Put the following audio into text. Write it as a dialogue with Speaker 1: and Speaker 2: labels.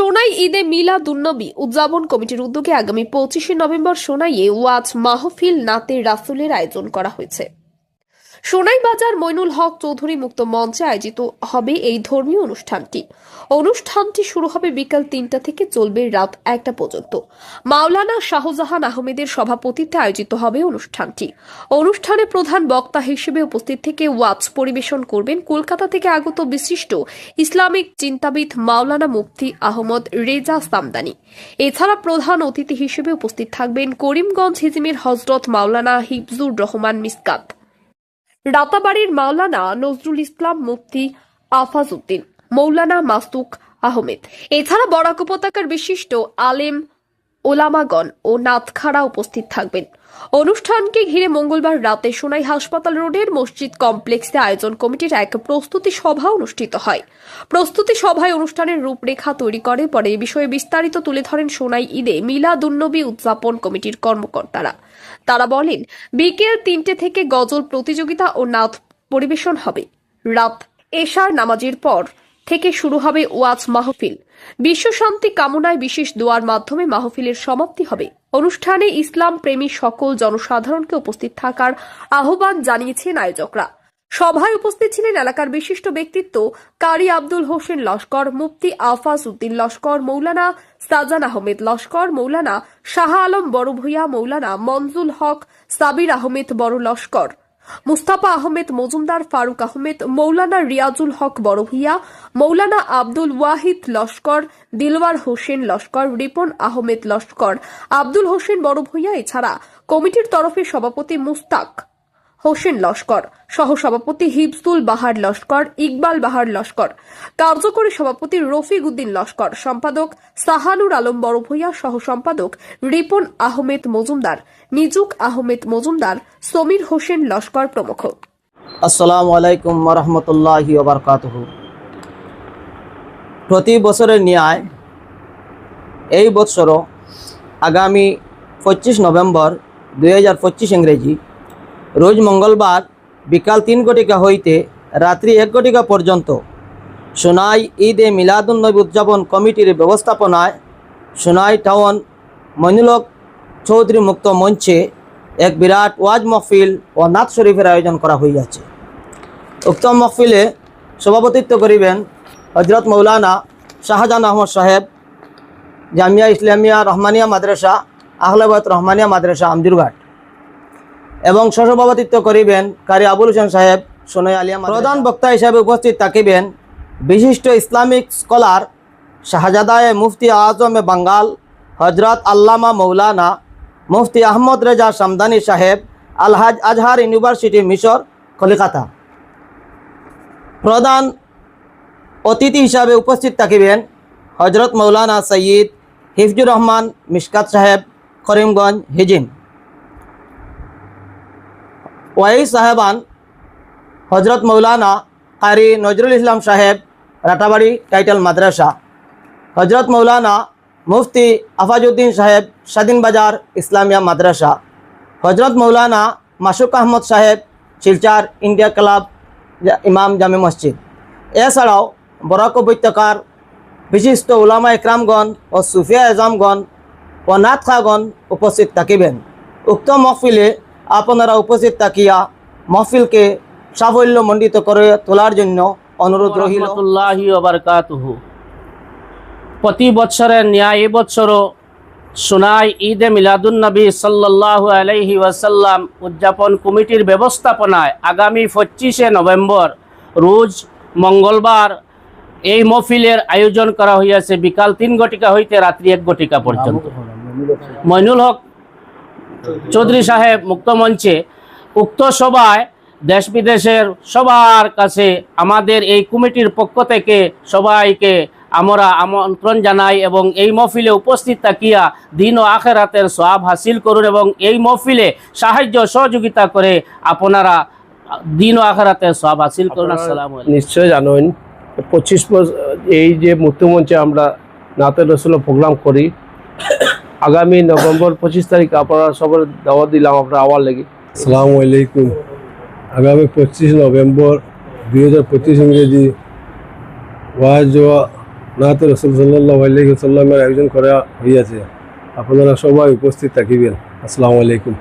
Speaker 1: সোনাই ঈদে মিলা দুন্নবী উদযাপন কমিটির উদ্যোগে আগামী পঁচিশে নভেম্বর সোনাইয়ে ওয়াজ মাহফিল নাতে রাসুলের আয়োজন করা হয়েছে। সোনাই বাজার মইনুল হক চৌধুরী মুক্ত মঞ্চে আয়োজিত হবে এই ধর্মীয় অনুষ্ঠানটি। অনুষ্ঠানটি শুরু হবে বিকাল তিনটা থেকে চলবে রাত একটা পর্যন্ত। মাওলানা শাহজাহান আহমেদের সভাপতিত্বে আয়োজিত হবে অনুষ্ঠানটি। অনুষ্ঠানে প্রধান বক্তা হিসেবে উপস্থিত থেকে ওয়াজ পরিবেশন করবেন কলকাতা থেকে আগত বিশিষ্ট ইসলামিক চিন্তাবিদ মাওলানা মুফতি আহমদ রেজা সামদানি। এছাড়া প্রধান অতিথি হিসেবে উপস্থিত থাকবেন করিমগঞ্জ হিজিমের হজরত মাওলানা হিফজুর রহমান মিসকাত। রাতাবাড়ির মাওলানা নজরুল ইসলাম মুফতি আফাজ উদ্দিন মৌলানা মাসুক আহমেদ। এছাড়া বরাক উপত্যকার বিশিষ্ট আলেম ওলামাগণ ও নাথখাড়া উপস্থিত থাকবেন। অনুষ্ঠানকে ঘিরে মঙ্গলবার রাতে সোনাই হাসপাতাল রোডের মসজিদ কমপ্লেক্সে আয়োজন কমিটির এক প্রস্তুতি সভা অনুষ্ঠিত হয়। প্রস্তুতি সভায় অনুষ্ঠানের রূপরেখা তৈরি করে, পরে এ বিষয়ে বিস্তারিত তুলে ধরেন সোনাই ঈদে মিলাদুন্নবী উদযাপন কমিটির কর্মকর্তারা। তারা বলেন, বিকেল তিনটে থেকে গজল প্রতিযোগিতা ও নাথ পরিবেশন হবে। রাত এশার নামাজের পর থেকে শুরু হবে ওয়াজ মাহফিল। বিশ্ব শান্তি কামনায় বিশেষ দোয়ার মাধ্যমে মাহফিলের সমাপ্তি হবে। অনুষ্ঠানে ইসলাম প্রেমী সকল জনসাধারণকে উপস্থিত থাকার আহ্বান জানিয়েছেন আয়োজকরা। সভায় উপস্থিত ছিলেন এলাকার বিশিষ্ট ব্যক্তিত্ব কারি আব্দুল হোসেন লস্কর, মুফতি আফাজ উদ্দিন লস্কর, মৌলানা সাজান আহমেদ লস্কর, মৌলানা শাহ আলম বড় ভূঁইয়া মৌলানা মনজুল হক, সাবির আহমেদ বড় লস্কর। মুস্তাফা আহমেদ, মজুমদার ফারুক আহমেদ, মৌলানা রিয়াজুল হক বড় ভূঁইয়া মৌলানা আব্দুল ওয়াহিদ লস্কর, দিলওয়ার হোসেন লস্কর, রিপন আহমেদ লস্কর। আব্দুল হোসেন বড় ভূঁইয়া এছাড়া কমিটির তরফে সভাপতি মুস্তাক। হোসেন লস্কর, সহসভাপতি হিফজুল বাহার লস্কর, ইকবাল বাহার লস্কর। কার্যকরী সভাপতি রফিক উদ্দিন লস্কর, সম্পাদক সাহানুর আলম বড়ভূইয়া সহ সম্পাদক রিপন আহমেদ মজুমদার নিজুক আহমেদ মজুমদার, সমীর হোসেন লস্কর প্রমুখ।
Speaker 2: আসসালামু আলাইকুম রহমতুল্লাহ প্রতি বছরের ন্যায় এই বৎসরও আগামী পঁচিশ নভেম্বর দুই হাজার পঁচিশ ইংরেজি রোজ মঙ্গলবার বিকাল তিন ঘটিকা হইতে রাত্রি এক ঘটিকা পর্যন্ত সোনাই ঈদ এ মিলাদুন্নবী উদযাপন কমিটির ব্যবস্থাপনায় সোনাই টাউন মইনুলক চৌধুরী মুক্ত মঞ্চে এক বিরাট ওয়াজ মহফিল ও নাথ শরীফের আয়োজন করা হইয়াছে। উক্ত মহফিলে সভাপতিত্ব করিবেন হজরত মৌলানা শাহজাহান আহমদ সাহেব, জামিয়া ইসলামিয়া রহমানিয়া মাদ্রাসা আহলাবাদ রহমানিয়া মাদ্রাসা, আমজুরঘাট। এবং সহসভাপতিত্ব করিবেন কারি আবুল হোসেন সাহেব, সোনাই আলিয়া। প্রধান বক্তা হিসাবে উপস্থিত থাকিবেন বিশিষ্ট ইসলামিক স্কলার শাহজাদায় মুফতি আজম বাঙ্গাল হজরত আল্লামা মৌলানা মুফতি আহমদ রেজা সামদানি সাহেব, আলহাজ আজহার ইউনিভার্সিটি মিশর, কলিকাতা প্রধান অতিথি হিসাবে উপস্থিত থাকিবেন হজরত মৌলানা সঈদ হিফজুর রহমান মিশকাত সাহেব, করিমগঞ্জ হিজিম ওয়াই সাহেবান হজরত মৌলানা কারি নজরুল ইসলাম সাহেব রাটাবাড়ি টাইটেল মাদ্রাসা। হজরত মৌলানা মুফতি আফাজউদ্দিন সাহেব, স্বাধীন বাজার ইসলামিয়া মাদ্রাসা। হজরত মৌলানা মাসুক আহমদ সাহেব, শিলচার ইন্ডিয়া ক্লাব ইমাম জামে মসজিদ। এছাড়াও বরাক উপত্যকার বিশিষ্ট উলামা ইকরামগণ ও সুফিয়া এজামগণ ও নাথ খাগণ উপস্থিত থাকিবেন। উক্ত মহফিলে আপনারা উপস্থিত থাকিয়া মহফিলকে সাফল্য সাফল্যমণ্ডিত করে তোলার জন্য অনুরোধ রহিল
Speaker 3: প্রতি বৎসরের ন্যায় এবছরও সোনাই ঈদে মিলাদুন্নবী সাল্লাল্লাহু আলাইহি ওয়াসাল্লাম উদযাপন কমিটির ব্যবস্থাপনায় আগামী পঁচিশে নভেম্বর রোজ মঙ্গলবার এই মহফিলের আয়োজন করা হইয়াছে। বিকাল তিন ঘটিকা হইতে রাত্রি এক ঘটিকা পর্যন্ত। মইনুল হক চৌধুরী সাহেব মুক্তমঞ্চে উক্ত সভায় দেশ বিদেশের সবার কাছে আমাদের এই কমিটির পক্ষ থেকে সবাইকে আমরা আমন্ত্রণ জানাই এবং এই মহফিলে উপস্থিত থাকিয়া দিন ও আখেরাতের সব হাসিল করুন এবং এই মহফিলে সাহায্য সহযোগিতা করে আপনারা দিন ও আখেরাতের সব হাসিল করুন। আসসালামু
Speaker 4: নিশ্চয় জানেন পঁচিশ এই যে মুক্তিমঞ্চে আমরা নাতের রসুল প্রোগ্রাম করি আগামী নভেম্বর পঁচিশ তারিখ আপনারা সবার দাওয়া দিলাম আপনার আওয়ার লেগে।
Speaker 5: আসসালামু আলাইকুম। আগামী পঁচিশ নভেম্বর দুই হাজার পঁচিশ ইংরেজি ওয়াজ নাতে রসুল সাল্লাহ আলাইসাল্লামের আয়োজন করা হইয়াছে। আপনারা সবাই উপস্থিত থাকিবেন। আসসালামু আলাইকুম।